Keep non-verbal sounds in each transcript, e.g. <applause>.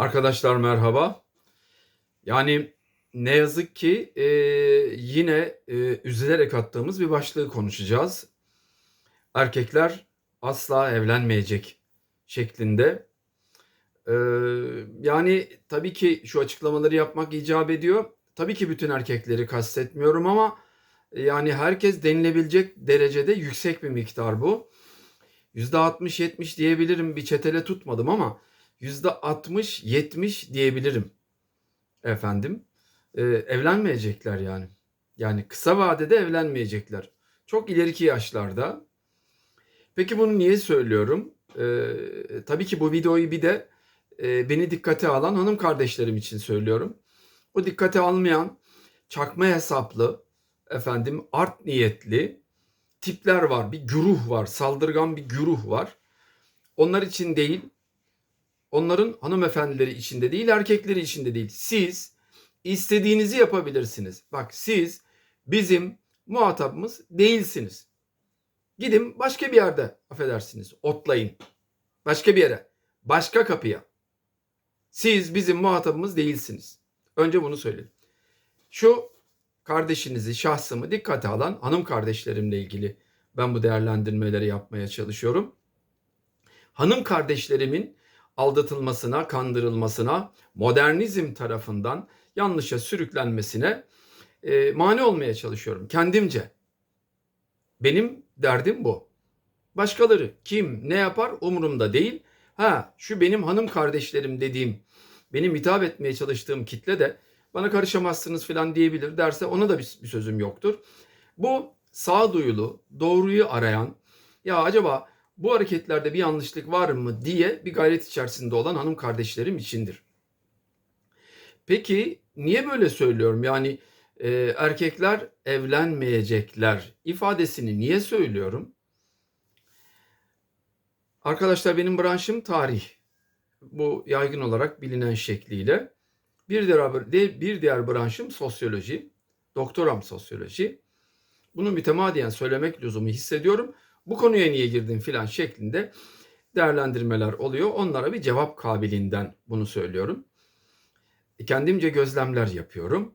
Arkadaşlar merhaba. Yani ne yazık ki e, yine e, üzülerek attığımız bir başlığı konuşacağız. Erkekler asla evlenmeyecek şeklinde. E, yani tabii ki şu açıklamaları yapmak icap ediyor. Tabii ki bütün erkekleri kastetmiyorum ama yani herkes denilebilecek derecede yüksek bir miktar bu. %60-70 diyebilirim bir çetele tutmadım ama %60-70 diyebilirim efendim. Ee, evlenmeyecekler yani. Yani kısa vadede evlenmeyecekler. Çok ileriki yaşlarda. Peki bunu niye söylüyorum? Ee, tabii ki bu videoyu bir de e, beni dikkate alan hanım kardeşlerim için söylüyorum. O dikkate almayan çakma hesaplı, efendim art niyetli tipler var. Bir güruh var. Saldırgan bir güruh var. Onlar için değil, onların hanımefendileri içinde değil, erkekleri içinde değil. Siz istediğinizi yapabilirsiniz. Bak siz bizim muhatabımız değilsiniz. Gidin başka bir yerde affedersiniz otlayın. Başka bir yere. Başka kapıya. Siz bizim muhatabımız değilsiniz. Önce bunu söyledim. Şu kardeşinizi, şahsımı dikkate alan hanım kardeşlerimle ilgili ben bu değerlendirmeleri yapmaya çalışıyorum. Hanım kardeşlerimin aldatılmasına, kandırılmasına, modernizm tarafından yanlışa sürüklenmesine e, mani olmaya çalışıyorum kendimce. Benim derdim bu. Başkaları kim ne yapar umurumda değil. Ha şu benim hanım kardeşlerim dediğim, benim hitap etmeye çalıştığım kitle de bana karışamazsınız falan diyebilir derse ona da bir, bir sözüm yoktur. Bu sağduyulu, doğruyu arayan ya acaba bu hareketlerde bir yanlışlık var mı diye bir gayret içerisinde olan hanım kardeşlerim içindir. Peki niye böyle söylüyorum? Yani e, erkekler evlenmeyecekler ifadesini niye söylüyorum? Arkadaşlar benim branşım tarih. Bu yaygın olarak bilinen şekliyle. Bir diğer, bir diğer branşım sosyoloji. Doktoram sosyoloji. Bunu mütemadiyen söylemek lüzumu hissediyorum. Bu konuya niye girdin filan şeklinde değerlendirmeler oluyor. Onlara bir cevap kabiliğinden bunu söylüyorum. E, kendimce gözlemler yapıyorum.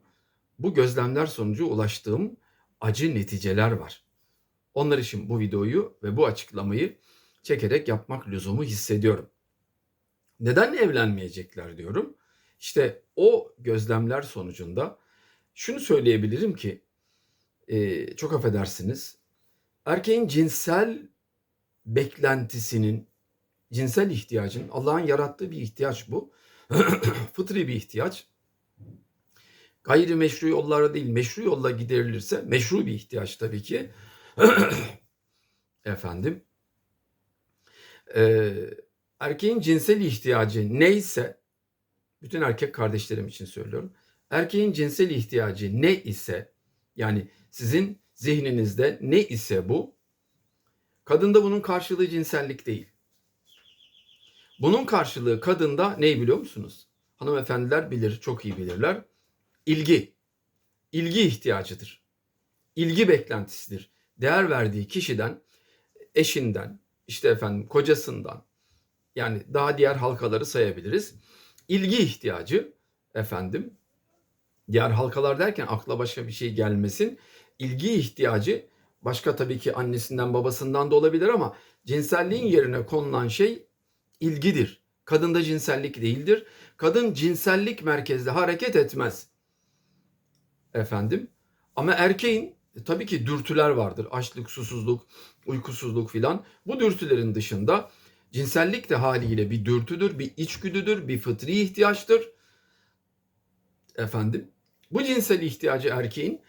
Bu gözlemler sonucu ulaştığım acı neticeler var. Onlar için bu videoyu ve bu açıklamayı çekerek yapmak lüzumu hissediyorum. Neden evlenmeyecekler diyorum. İşte o gözlemler sonucunda şunu söyleyebilirim ki e, çok affedersiniz erkeğin cinsel beklentisinin cinsel ihtiyacın Allah'ın yarattığı bir ihtiyaç bu. <clears throat> Fıtri bir ihtiyaç. Gayri meşru yollara değil meşru yolla giderilirse meşru bir ihtiyaç tabii ki. <clears throat> Efendim. Ee, erkeğin cinsel ihtiyacı neyse bütün erkek kardeşlerim için söylüyorum. Erkeğin cinsel ihtiyacı ne ise yani sizin zihninizde ne ise bu kadında bunun karşılığı cinsellik değil. Bunun karşılığı kadında ne biliyor musunuz? Hanımefendiler bilir, çok iyi bilirler. İlgi. İlgi ihtiyacıdır. İlgi beklentisidir. Değer verdiği kişiden, eşinden, işte efendim kocasından yani daha diğer halkaları sayabiliriz ilgi ihtiyacı efendim diğer halkalar derken akla başka bir şey gelmesin. İlgi ihtiyacı başka tabii ki annesinden babasından da olabilir ama cinselliğin yerine konulan şey ilgidir. Kadında cinsellik değildir. Kadın cinsellik merkezde hareket etmez. Efendim ama erkeğin e, tabii ki dürtüler vardır. Açlık, susuzluk, uykusuzluk filan. Bu dürtülerin dışında Cinsellik de haliyle bir dürtüdür, bir içgüdüdür, bir fıtri ihtiyaçtır. Efendim, bu cinsel ihtiyacı erkeğin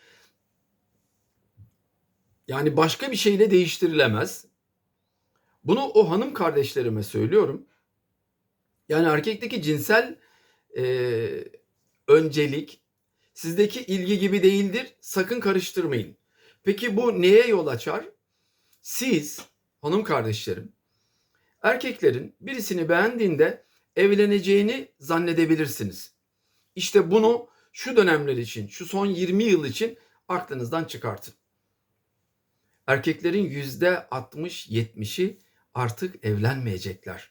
yani başka bir şeyle değiştirilemez. Bunu o hanım kardeşlerime söylüyorum. Yani erkekteki cinsel e, öncelik sizdeki ilgi gibi değildir. Sakın karıştırmayın. Peki bu neye yol açar? Siz hanım kardeşlerim Erkeklerin birisini beğendiğinde evleneceğini zannedebilirsiniz. İşte bunu şu dönemler için, şu son 20 yıl için aklınızdan çıkartın. Erkeklerin yüzde 60-70'i artık evlenmeyecekler.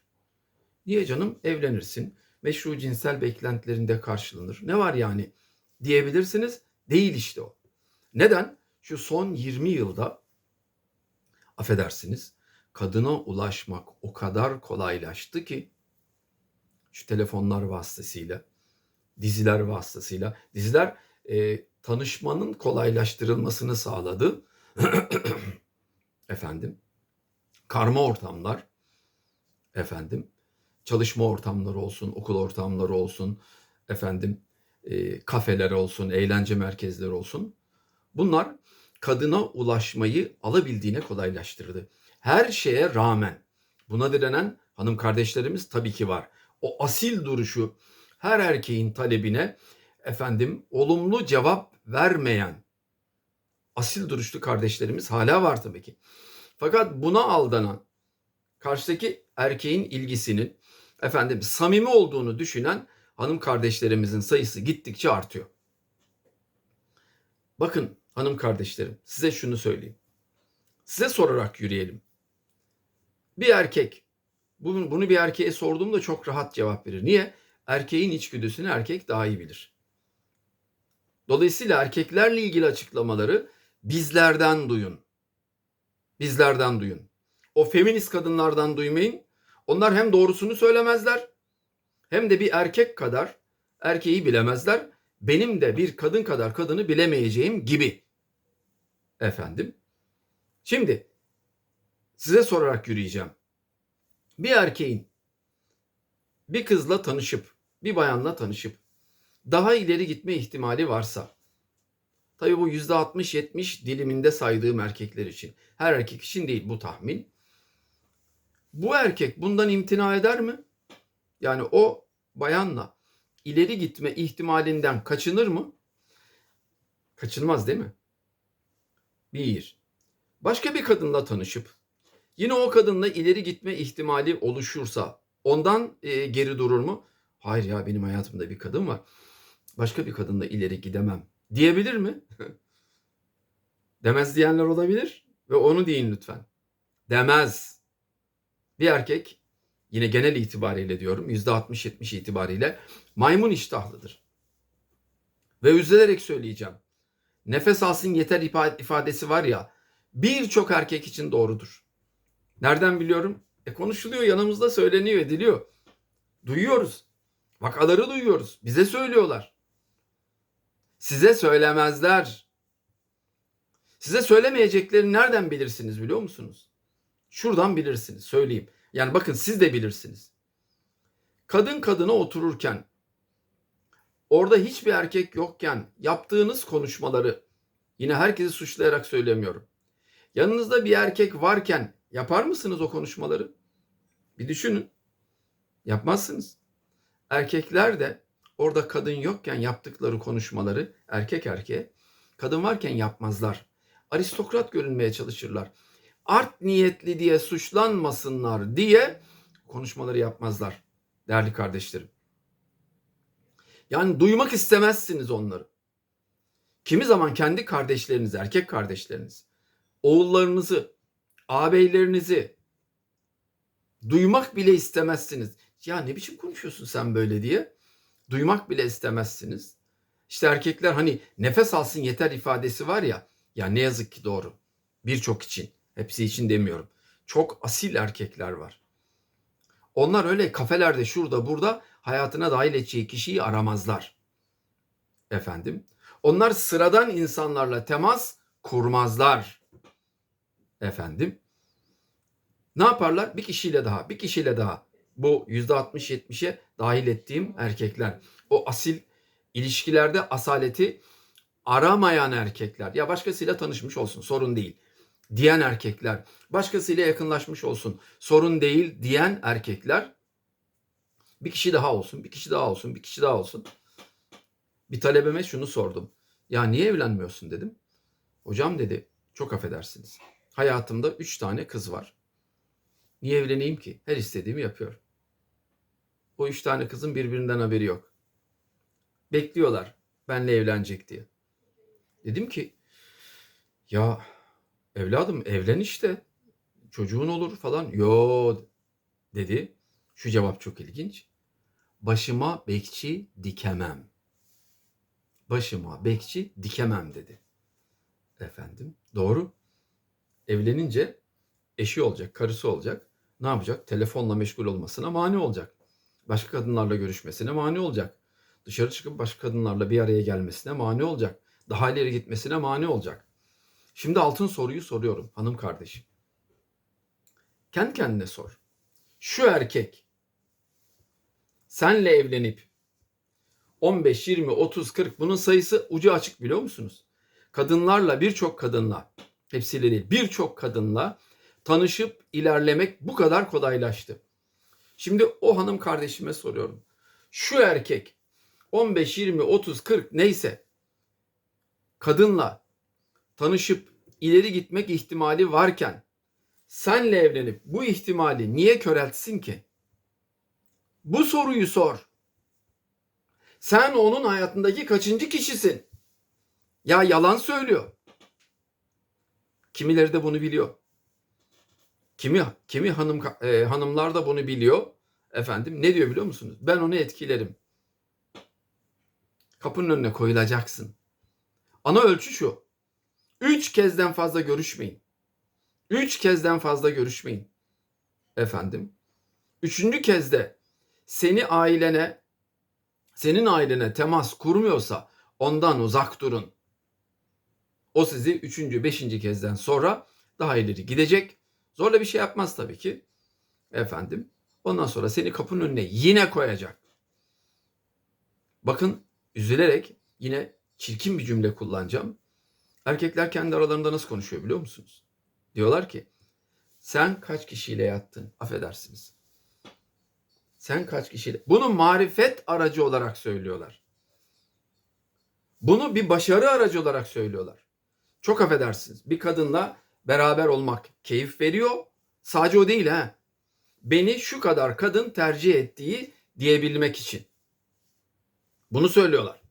Niye canım? Evlenirsin. meşru cinsel beklentilerinde karşılanır. Ne var yani diyebilirsiniz. Değil işte o. Neden? Şu son 20 yılda affedersiniz kadına ulaşmak o kadar kolaylaştı ki şu telefonlar vasıtasıyla, diziler vasıtasıyla, diziler e, tanışmanın kolaylaştırılmasını sağladı. <coughs> efendim, karma ortamlar, efendim, çalışma ortamları olsun, okul ortamları olsun, efendim, e, kafeler olsun, eğlence merkezleri olsun. Bunlar kadına ulaşmayı alabildiğine kolaylaştırdı. Her şeye rağmen buna direnen hanım kardeşlerimiz tabii ki var. O asil duruşu her erkeğin talebine efendim olumlu cevap vermeyen asil duruşlu kardeşlerimiz hala var tabii ki. Fakat buna aldanan karşıdaki erkeğin ilgisinin efendim samimi olduğunu düşünen hanım kardeşlerimizin sayısı gittikçe artıyor. Bakın hanım kardeşlerim size şunu söyleyeyim. Size sorarak yürüyelim. Bir erkek bunu, bunu bir erkeğe sorduğumda çok rahat cevap verir. Niye? Erkeğin içgüdüsünü erkek daha iyi bilir. Dolayısıyla erkeklerle ilgili açıklamaları bizlerden duyun. Bizlerden duyun. O feminist kadınlardan duymayın. Onlar hem doğrusunu söylemezler hem de bir erkek kadar erkeği bilemezler. Benim de bir kadın kadar kadını bilemeyeceğim gibi. Efendim. Şimdi size sorarak yürüyeceğim. Bir erkeğin bir kızla tanışıp, bir bayanla tanışıp daha ileri gitme ihtimali varsa tabii bu yüzde 60-70 diliminde saydığım erkekler için. Her erkek için değil bu tahmin. Bu erkek bundan imtina eder mi? Yani o bayanla ileri gitme ihtimalinden kaçınır mı? Kaçınmaz değil mi? Bir. Başka bir kadınla tanışıp yine o kadınla ileri gitme ihtimali oluşursa ondan e, geri durur mu? Hayır ya benim hayatımda bir kadın var. Başka bir kadınla ileri gidemem diyebilir mi? Demez diyenler olabilir ve onu deyin lütfen. Demez. Bir erkek yine genel itibariyle diyorum %60-70 itibariyle maymun iştahlıdır. Ve üzülerek söyleyeceğim. Nefes alsın yeter ifadesi var ya birçok erkek için doğrudur. Nereden biliyorum? E konuşuluyor yanımızda söyleniyor ediliyor. Duyuyoruz. Vakaları duyuyoruz. Bize söylüyorlar. Size söylemezler. Size söylemeyeceklerini nereden bilirsiniz biliyor musunuz? Şuradan bilirsiniz söyleyeyim. Yani bakın siz de bilirsiniz. Kadın kadına otururken orada hiçbir erkek yokken yaptığınız konuşmaları yine herkesi suçlayarak söylemiyorum. Yanınızda bir erkek varken yapar mısınız o konuşmaları? Bir düşünün. Yapmazsınız. Erkekler de orada kadın yokken yaptıkları konuşmaları erkek erkeğe kadın varken yapmazlar. Aristokrat görünmeye çalışırlar. Art niyetli diye suçlanmasınlar diye konuşmaları yapmazlar değerli kardeşlerim. Yani duymak istemezsiniz onları. Kimi zaman kendi kardeşleriniz, erkek kardeşleriniz, oğullarınızı, ağabeylerinizi duymak bile istemezsiniz. Ya ne biçim konuşuyorsun sen böyle diye duymak bile istemezsiniz. İşte erkekler hani nefes alsın yeter ifadesi var ya. Ya ne yazık ki doğru. Birçok için. Hepsi için demiyorum. Çok asil erkekler var. Onlar öyle kafelerde şurada burada hayatına dahil edeceği kişiyi aramazlar. Efendim. Onlar sıradan insanlarla temas kurmazlar. Efendim. Ne yaparlar? Bir kişiyle daha, bir kişiyle daha. Bu %60-70'e dahil ettiğim erkekler. O asil ilişkilerde asaleti aramayan erkekler. Ya başkasıyla tanışmış olsun sorun değil diyen erkekler, başkasıyla yakınlaşmış olsun, sorun değil diyen erkekler bir kişi daha olsun, bir kişi daha olsun, bir kişi daha olsun. Bir talebeme şunu sordum. Ya niye evlenmiyorsun dedim. Hocam dedi, çok affedersiniz. Hayatımda üç tane kız var. Niye evleneyim ki? Her istediğimi yapıyor. O üç tane kızın birbirinden haberi yok. Bekliyorlar benle evlenecek diye. Dedim ki ya Evladım evlen işte. Çocuğun olur falan. Yo dedi. Şu cevap çok ilginç. Başıma bekçi dikemem. Başıma bekçi dikemem dedi. Efendim doğru. Evlenince eşi olacak, karısı olacak. Ne yapacak? Telefonla meşgul olmasına mani olacak. Başka kadınlarla görüşmesine mani olacak. Dışarı çıkıp başka kadınlarla bir araya gelmesine mani olacak. Daha ileri gitmesine mani olacak. Şimdi altın soruyu soruyorum hanım kardeşim. Kendi kendine sor. Şu erkek senle evlenip 15, 20, 30, 40 bunun sayısı ucu açık biliyor musunuz? Kadınlarla birçok kadınla hepsiyle değil birçok kadınla tanışıp ilerlemek bu kadar kolaylaştı. Şimdi o hanım kardeşime soruyorum. Şu erkek 15, 20, 30, 40 neyse kadınla tanışıp ileri gitmek ihtimali varken senle evlenip bu ihtimali niye köreltsin ki? Bu soruyu sor. Sen onun hayatındaki kaçıncı kişisin? Ya yalan söylüyor. Kimileri de bunu biliyor. Kimi kimi hanım e, hanımlar da bunu biliyor. Efendim ne diyor biliyor musunuz? Ben onu etkilerim. Kapının önüne koyulacaksın. Ana ölçü şu. Üç kezden fazla görüşmeyin. Üç kezden fazla görüşmeyin. Efendim. Üçüncü kezde seni ailene, senin ailene temas kurmuyorsa ondan uzak durun. O sizi üçüncü, beşinci kezden sonra daha ileri gidecek. Zorla bir şey yapmaz tabii ki. Efendim. Ondan sonra seni kapının önüne yine koyacak. Bakın üzülerek yine çirkin bir cümle kullanacağım. Erkekler kendi aralarında nasıl konuşuyor biliyor musunuz? Diyorlar ki sen kaç kişiyle yattın? Affedersiniz. Sen kaç kişiyle? Bunu marifet aracı olarak söylüyorlar. Bunu bir başarı aracı olarak söylüyorlar. Çok affedersiniz. Bir kadınla beraber olmak keyif veriyor. Sadece o değil ha. Beni şu kadar kadın tercih ettiği diyebilmek için. Bunu söylüyorlar.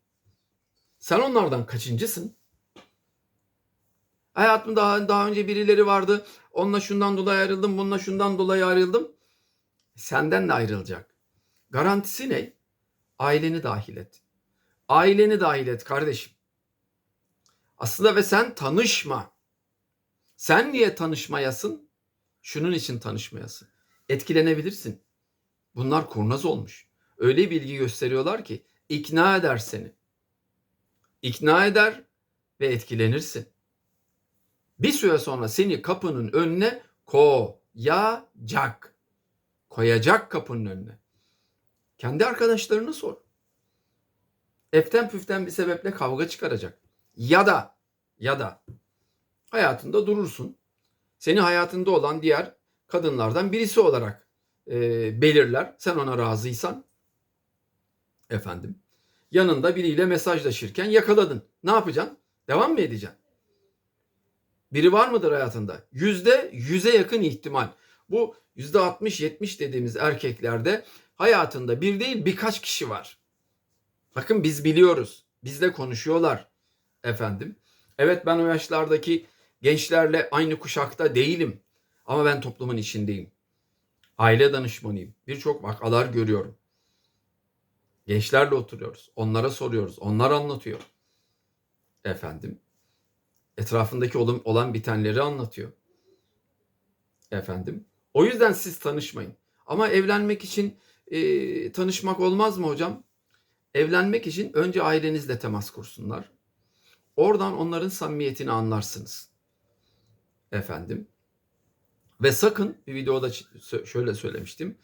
Sen onlardan kaçıncısın? Hayatımda daha, daha önce birileri vardı. Onunla şundan dolayı ayrıldım, bununla şundan dolayı ayrıldım. Senden de ayrılacak. Garantisi ne? Aileni dahil et. Aileni dahil et kardeşim. Aslında ve sen tanışma. Sen niye tanışmayasın? Şunun için tanışmayasın. Etkilenebilirsin. Bunlar kurnaz olmuş. Öyle bilgi gösteriyorlar ki ikna eder seni. İkna eder ve etkilenirsin. Bir süre sonra seni kapının önüne koyacak. Koyacak kapının önüne. Kendi arkadaşlarını sor. Eften püften bir sebeple kavga çıkaracak. Ya da ya da hayatında durursun. Seni hayatında olan diğer kadınlardan birisi olarak e, belirler. Sen ona razıysan efendim yanında biriyle mesajlaşırken yakaladın. Ne yapacaksın? Devam mı edeceksin? Biri var mıdır hayatında? Yüzde yüze yakın ihtimal. Bu yüzde 60-70 dediğimiz erkeklerde hayatında bir değil birkaç kişi var. Bakın biz biliyoruz. Bizle konuşuyorlar efendim. Evet ben o yaşlardaki gençlerle aynı kuşakta değilim. Ama ben toplumun içindeyim. Aile danışmanıyım. Birçok vakalar görüyorum. Gençlerle oturuyoruz. Onlara soruyoruz. Onlar anlatıyor. Efendim. Etrafındaki olan, bitenleri anlatıyor. Efendim. O yüzden siz tanışmayın. Ama evlenmek için e, tanışmak olmaz mı hocam? Evlenmek için önce ailenizle temas kursunlar. Oradan onların samimiyetini anlarsınız. Efendim. Ve sakın bir videoda şöyle söylemiştim.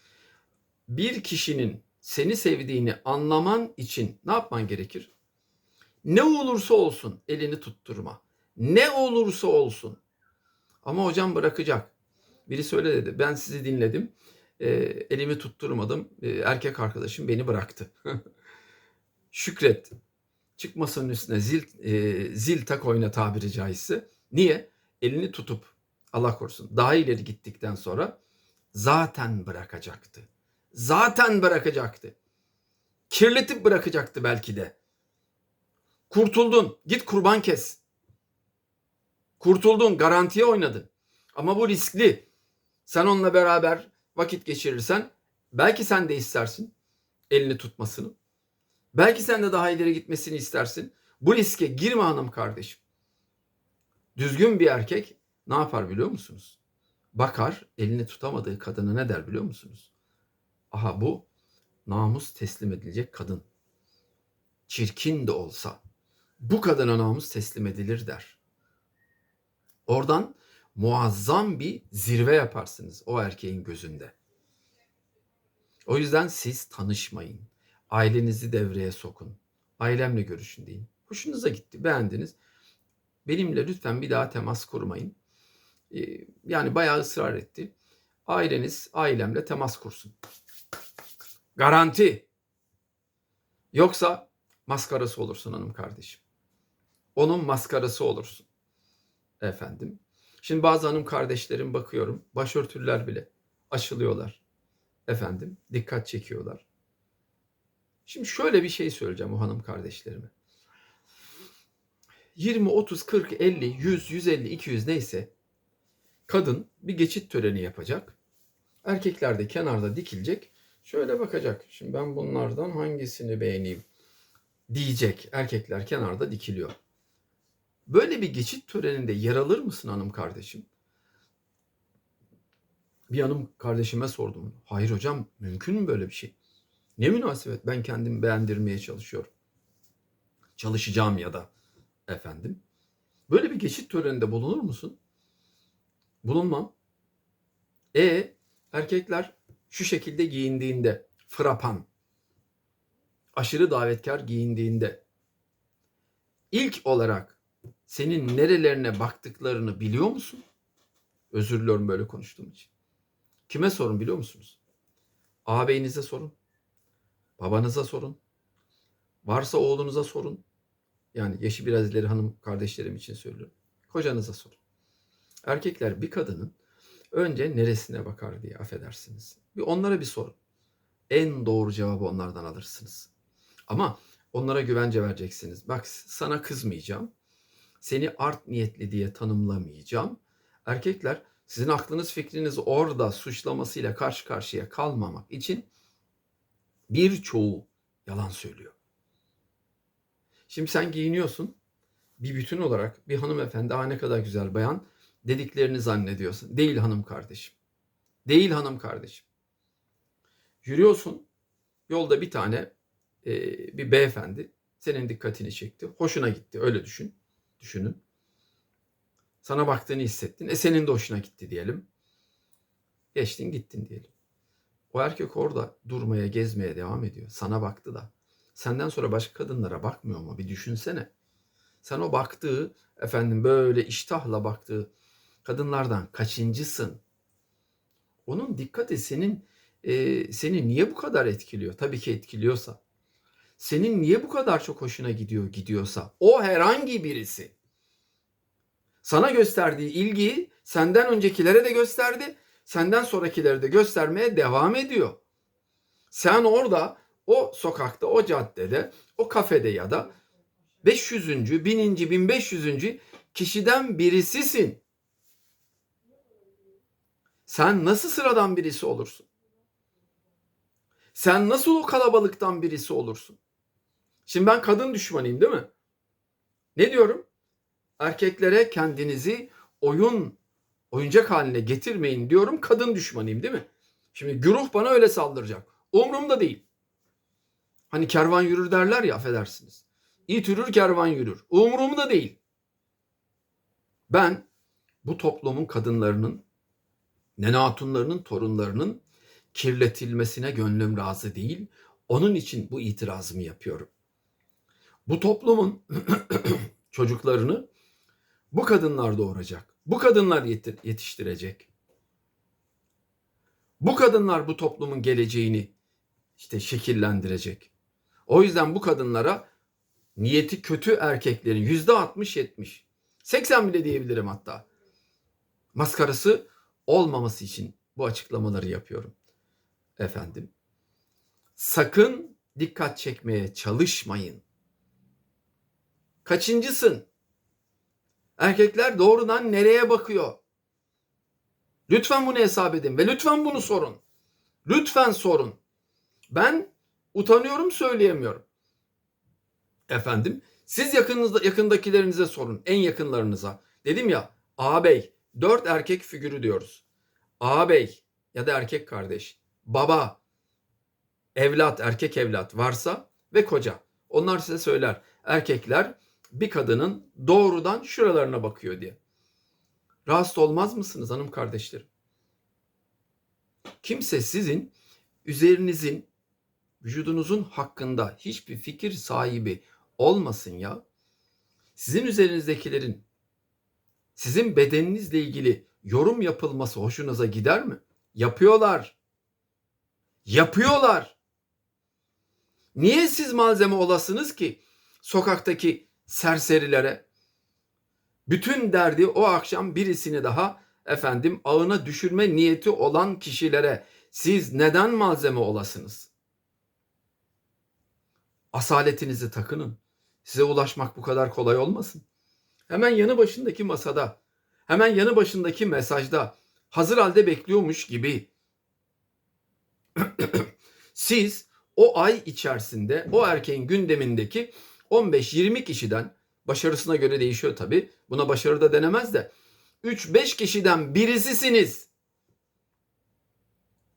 Bir kişinin seni sevdiğini anlaman için ne yapman gerekir? Ne olursa olsun elini tutturma. Ne olursa olsun. Ama hocam bırakacak. Biri söyle dedi. Ben sizi dinledim. E, elimi tutturmadım. E, erkek arkadaşım beni bıraktı. <laughs> Şükret. Çıkmasının üstüne zil, e, zil tak oyna tabiri caizse. Niye? Elini tutup Allah korusun daha ileri gittikten sonra zaten bırakacaktı. Zaten bırakacaktı. Kirletip bırakacaktı belki de. Kurtuldun. Git kurban kes. Kurtuldun. Garantiye oynadın. Ama bu riskli. Sen onunla beraber vakit geçirirsen belki sen de istersin. elini tutmasını. Belki sen de daha ileri gitmesini istersin. Bu riske girme hanım kardeşim. Düzgün bir erkek ne yapar biliyor musunuz? Bakar elini tutamadığı kadına ne der biliyor musunuz? Aha bu namus teslim edilecek kadın. Çirkin de olsa bu kadına namus teslim edilir der. Oradan muazzam bir zirve yaparsınız o erkeğin gözünde. O yüzden siz tanışmayın. Ailenizi devreye sokun. Ailemle görüşün deyin. Hoşunuza gitti, beğendiniz. Benimle lütfen bir daha temas kurmayın. Ee, Yani bayağı ısrar etti. Aileniz ailemle temas kursun. Garanti. Yoksa maskarası olursun hanım kardeşim. Onun maskarası olursun. Efendim. Şimdi bazı hanım kardeşlerim bakıyorum. Başörtüler bile açılıyorlar. Efendim dikkat çekiyorlar. Şimdi şöyle bir şey söyleyeceğim o hanım kardeşlerime. 20, 30, 40, 50, 100, 150, 200 neyse kadın bir geçit töreni yapacak. Erkekler de kenarda dikilecek. Şöyle bakacak. Şimdi ben bunlardan hangisini beğeneyim diyecek. Erkekler kenarda dikiliyor. Böyle bir geçit töreninde yer alır mısın hanım kardeşim? Bir hanım kardeşime sordum. Hayır hocam mümkün mü böyle bir şey? Ne münasebet ben kendimi beğendirmeye çalışıyorum. Çalışacağım ya da efendim. Böyle bir geçit töreninde bulunur musun? Bulunmam. E erkekler şu şekilde giyindiğinde frapan, aşırı davetkar giyindiğinde ilk olarak senin nerelerine baktıklarını biliyor musun? Özür diliyorum böyle konuştuğum için. Kime sorun biliyor musunuz? Ağabeyinize sorun. Babanıza sorun. Varsa oğlunuza sorun. Yani yaşı biraz ileri hanım kardeşlerim için söylüyorum. Kocanıza sorun. Erkekler bir kadının önce neresine bakar diye affedersiniz. Bir onlara bir sorun. En doğru cevabı onlardan alırsınız. Ama onlara güvence vereceksiniz. Bak sana kızmayacağım. Seni art niyetli diye tanımlamayacağım. Erkekler sizin aklınız fikriniz orada suçlamasıyla karşı karşıya kalmamak için birçoğu yalan söylüyor. Şimdi sen giyiniyorsun. Bir bütün olarak bir hanımefendi ha ne kadar güzel bayan dediklerini zannediyorsun. Değil hanım kardeşim. Değil hanım kardeşim. Yürüyorsun. Yolda bir tane e, bir beyefendi senin dikkatini çekti. Hoşuna gitti. Öyle düşün. Düşünün. Sana baktığını hissettin. E senin de hoşuna gitti diyelim. Geçtin gittin diyelim. O erkek orada durmaya, gezmeye devam ediyor. Sana baktı da. Senden sonra başka kadınlara bakmıyor mu? Bir düşünsene. Sen o baktığı, efendim böyle iştahla baktığı kadınlardan kaçıncısın? Onun dikkati senin e, seni niye bu kadar etkiliyor? Tabii ki etkiliyorsa. Senin niye bu kadar çok hoşuna gidiyor gidiyorsa o herhangi birisi sana gösterdiği ilgiyi senden öncekilere de gösterdi, senden sonrakilere de göstermeye devam ediyor. Sen orada o sokakta, o caddede, o kafede ya da 500. 1000. 1500. kişiden birisisin. Sen nasıl sıradan birisi olursun? Sen nasıl o kalabalıktan birisi olursun? Şimdi ben kadın düşmanıyım değil mi? Ne diyorum? Erkeklere kendinizi oyun, oyuncak haline getirmeyin diyorum. Kadın düşmanıyım değil mi? Şimdi güruh bana öyle saldıracak. Umrumda değil. Hani kervan yürür derler ya affedersiniz. İt yürür kervan yürür. Umurumda değil. Ben bu toplumun kadınlarının, nene hatunlarının, torunlarının kirletilmesine gönlüm razı değil. Onun için bu itirazımı yapıyorum. Bu toplumun <clears throat> çocuklarını bu kadınlar doğuracak. Bu kadınlar yetiştirecek. Bu kadınlar bu toplumun geleceğini işte şekillendirecek. O yüzden bu kadınlara niyeti kötü erkeklerin yüzde 60-70, 80 bile diyebilirim hatta. Maskarası olmaması için bu açıklamaları yapıyorum. Efendim. Sakın dikkat çekmeye çalışmayın. Kaçıncısın? Erkekler doğrudan nereye bakıyor? Lütfen bunu hesap edin ve lütfen bunu sorun. Lütfen sorun. Ben Utanıyorum söyleyemiyorum. Efendim siz yakınınızda yakındakilerinize sorun. En yakınlarınıza. Dedim ya ağabey dört erkek figürü diyoruz. Ağabey ya da erkek kardeş. Baba, evlat, erkek evlat varsa ve koca. Onlar size söyler. Erkekler bir kadının doğrudan şuralarına bakıyor diye. Rahatsız olmaz mısınız hanım kardeşlerim? Kimse sizin üzerinizin, vücudunuzun hakkında hiçbir fikir sahibi olmasın ya. Sizin üzerinizdekilerin sizin bedeninizle ilgili yorum yapılması hoşunuza gider mi? Yapıyorlar. Yapıyorlar. Niye siz malzeme olasınız ki sokaktaki serserilere? Bütün derdi o akşam birisini daha efendim ağına düşürme niyeti olan kişilere siz neden malzeme olasınız? Asaletinizi takının. Size ulaşmak bu kadar kolay olmasın. Hemen yanı başındaki masada, hemen yanı başındaki mesajda hazır halde bekliyormuş gibi <clears throat> siz o ay içerisinde o erkeğin gündemindeki 15-20 kişiden başarısına göre değişiyor tabi. Buna başarı da denemez de 3-5 kişiden birisisiniz.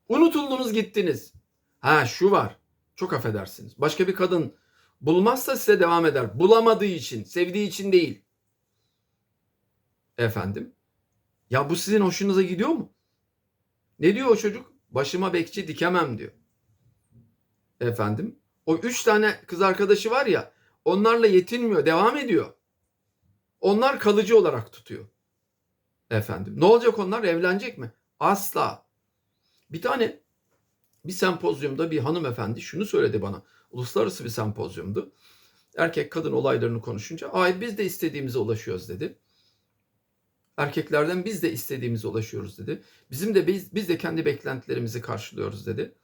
Unutuldunuz gittiniz. Ha şu var. Çok affedersiniz. Başka bir kadın bulmazsa size devam eder. Bulamadığı için, sevdiği için değil. Efendim? Ya bu sizin hoşunuza gidiyor mu? Ne diyor o çocuk? Başıma bekçi dikemem diyor. Efendim? O üç tane kız arkadaşı var ya onlarla yetinmiyor, devam ediyor. Onlar kalıcı olarak tutuyor. Efendim. Ne olacak onlar? Evlenecek mi? Asla. Bir tane bir sempozyumda bir hanımefendi şunu söyledi bana. Uluslararası bir sempozyumdu. Erkek kadın olaylarını konuşunca ay biz de istediğimize ulaşıyoruz dedi. Erkeklerden biz de istediğimize ulaşıyoruz dedi. Bizim de biz, biz de kendi beklentilerimizi karşılıyoruz dedi.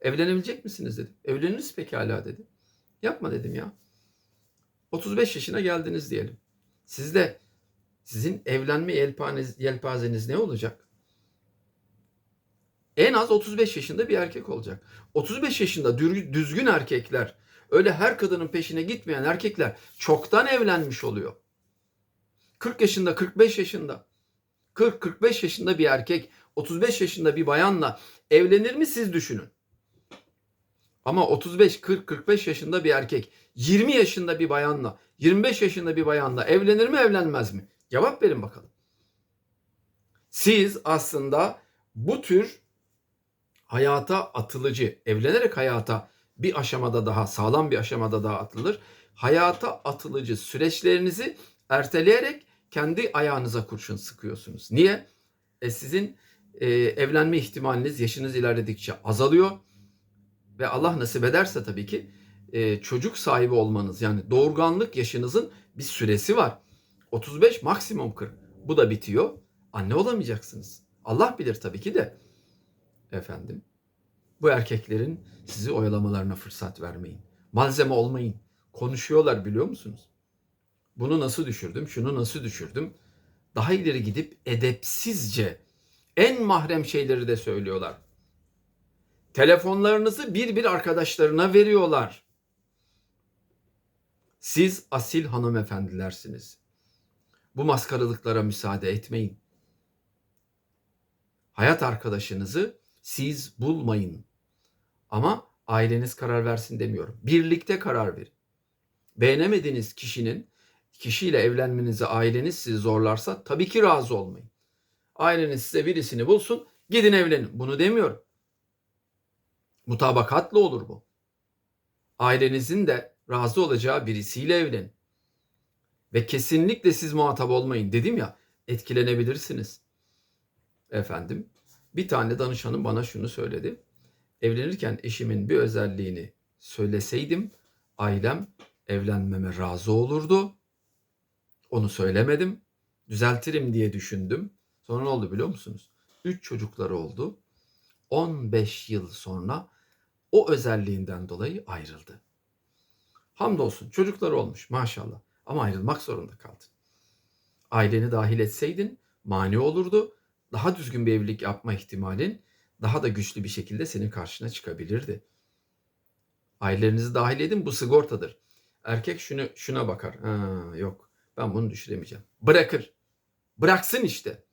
Evlenebilecek misiniz dedi. Evleniriz pekala dedi. Yapma dedim ya. 35 yaşına geldiniz diyelim. Sizde sizin evlenme yelpazeniz, ne olacak? En az 35 yaşında bir erkek olacak. 35 yaşında düzgün erkekler, öyle her kadının peşine gitmeyen erkekler çoktan evlenmiş oluyor. 40 yaşında, 45 yaşında, 40-45 yaşında bir erkek 35 yaşında bir bayanla evlenir mi siz düşünün. Ama 35, 40, 45 yaşında bir erkek 20 yaşında bir bayanla, 25 yaşında bir bayanla evlenir mi evlenmez mi? Cevap verin bakalım. Siz aslında bu tür hayata atılıcı, evlenerek hayata bir aşamada daha, sağlam bir aşamada daha atılır. Hayata atılıcı süreçlerinizi erteleyerek kendi ayağınıza kurşun sıkıyorsunuz. Niye? E sizin e, evlenme ihtimaliniz yaşınız ilerledikçe azalıyor ve Allah nasip ederse tabii ki e, çocuk sahibi olmanız yani doğurganlık yaşınızın bir süresi var. 35 maksimum 40. Bu da bitiyor. Anne olamayacaksınız. Allah bilir tabii ki de. Efendim. Bu erkeklerin sizi oyalamalarına fırsat vermeyin. Malzeme olmayın. Konuşuyorlar biliyor musunuz? Bunu nasıl düşürdüm? Şunu nasıl düşürdüm? Daha ileri gidip edepsizce en mahrem şeyleri de söylüyorlar. Telefonlarınızı bir bir arkadaşlarına veriyorlar. Siz asil hanımefendilersiniz. Bu maskaralıklara müsaade etmeyin. Hayat arkadaşınızı siz bulmayın. Ama aileniz karar versin demiyorum. Birlikte karar verin. Beğenemediğiniz kişinin kişiyle evlenmenizi aileniz sizi zorlarsa tabii ki razı olmayın. Aileniz size birisini bulsun, gidin evlenin. Bunu demiyorum. Mutabakatlı olur bu. Ailenizin de razı olacağı birisiyle evlenin. Ve kesinlikle siz muhatap olmayın. Dedim ya etkilenebilirsiniz. Efendim bir tane danışanım bana şunu söyledi. Evlenirken eşimin bir özelliğini söyleseydim ailem evlenmeme razı olurdu. Onu söylemedim. Düzeltirim diye düşündüm. Sonra ne oldu biliyor musunuz? Üç çocukları oldu. 15 yıl sonra o özelliğinden dolayı ayrıldı. Hamdolsun çocukları olmuş maşallah ama ayrılmak zorunda kaldın. Aileni dahil etseydin mani olurdu. Daha düzgün bir evlilik yapma ihtimalin daha da güçlü bir şekilde senin karşına çıkabilirdi. Ailelerinizi dahil edin bu sigortadır. Erkek şunu şuna bakar. Ha, yok ben bunu düşüremeyeceğim. Bırakır. Bıraksın işte.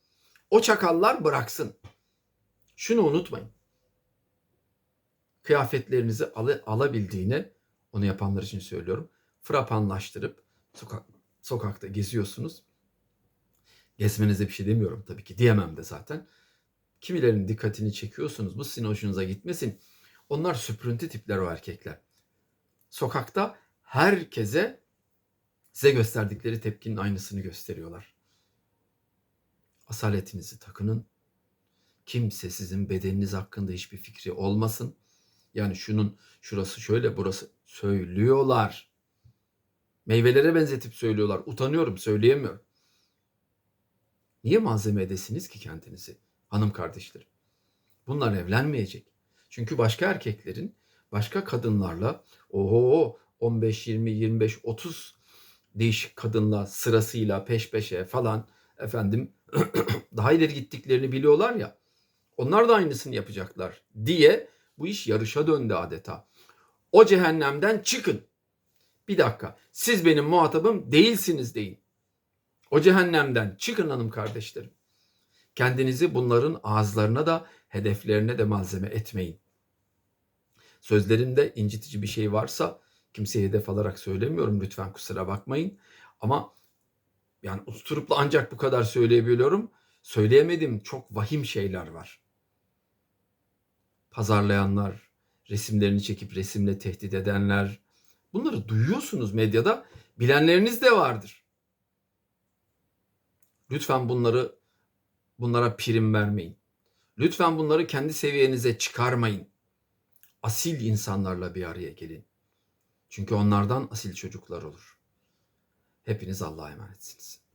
O çakallar bıraksın. Şunu unutmayın. Kıyafetlerinizi al- alabildiğine onu yapanlar için söylüyorum. Frapanlaştırıp sokak, sokakta geziyorsunuz. Gezmenize bir şey demiyorum tabii ki. Diyemem de zaten. Kimilerinin dikkatini çekiyorsunuz. Bu sizin hoşunuza gitmesin. Onlar süprüntü tipler o erkekler. Sokakta herkese size gösterdikleri tepkinin aynısını gösteriyorlar. Asaletinizi takının. Kimse sizin bedeniniz hakkında hiçbir fikri olmasın. Yani şunun şurası şöyle burası söylüyorlar. Meyvelere benzetip söylüyorlar. Utanıyorum söyleyemiyorum. Niye malzeme edesiniz ki kendinizi hanım kardeşlerim? Bunlar evlenmeyecek. Çünkü başka erkeklerin başka kadınlarla oho 15, 20, 25, 30 değişik kadınla sırasıyla peş peşe falan efendim <clears throat> daha ileri gittiklerini biliyorlar ya. Onlar da aynısını yapacaklar diye bu iş yarışa döndü adeta. O cehennemden çıkın. Bir dakika. Siz benim muhatabım değilsiniz deyin. O cehennemden çıkın hanım kardeşlerim. Kendinizi bunların ağızlarına da hedeflerine de malzeme etmeyin. Sözlerimde incitici bir şey varsa kimseye hedef alarak söylemiyorum lütfen kusura bakmayın. Ama yani usturupla ancak bu kadar söyleyebiliyorum. Söyleyemediğim çok vahim şeyler var. Pazarlayanlar, resimlerini çekip resimle tehdit edenler. Bunları duyuyorsunuz medyada. Bilenleriniz de vardır. Lütfen bunları bunlara prim vermeyin. Lütfen bunları kendi seviyenize çıkarmayın. Asil insanlarla bir araya gelin. Çünkü onlardan asil çocuklar olur. Hepiniz Allah'a emanetsiniz.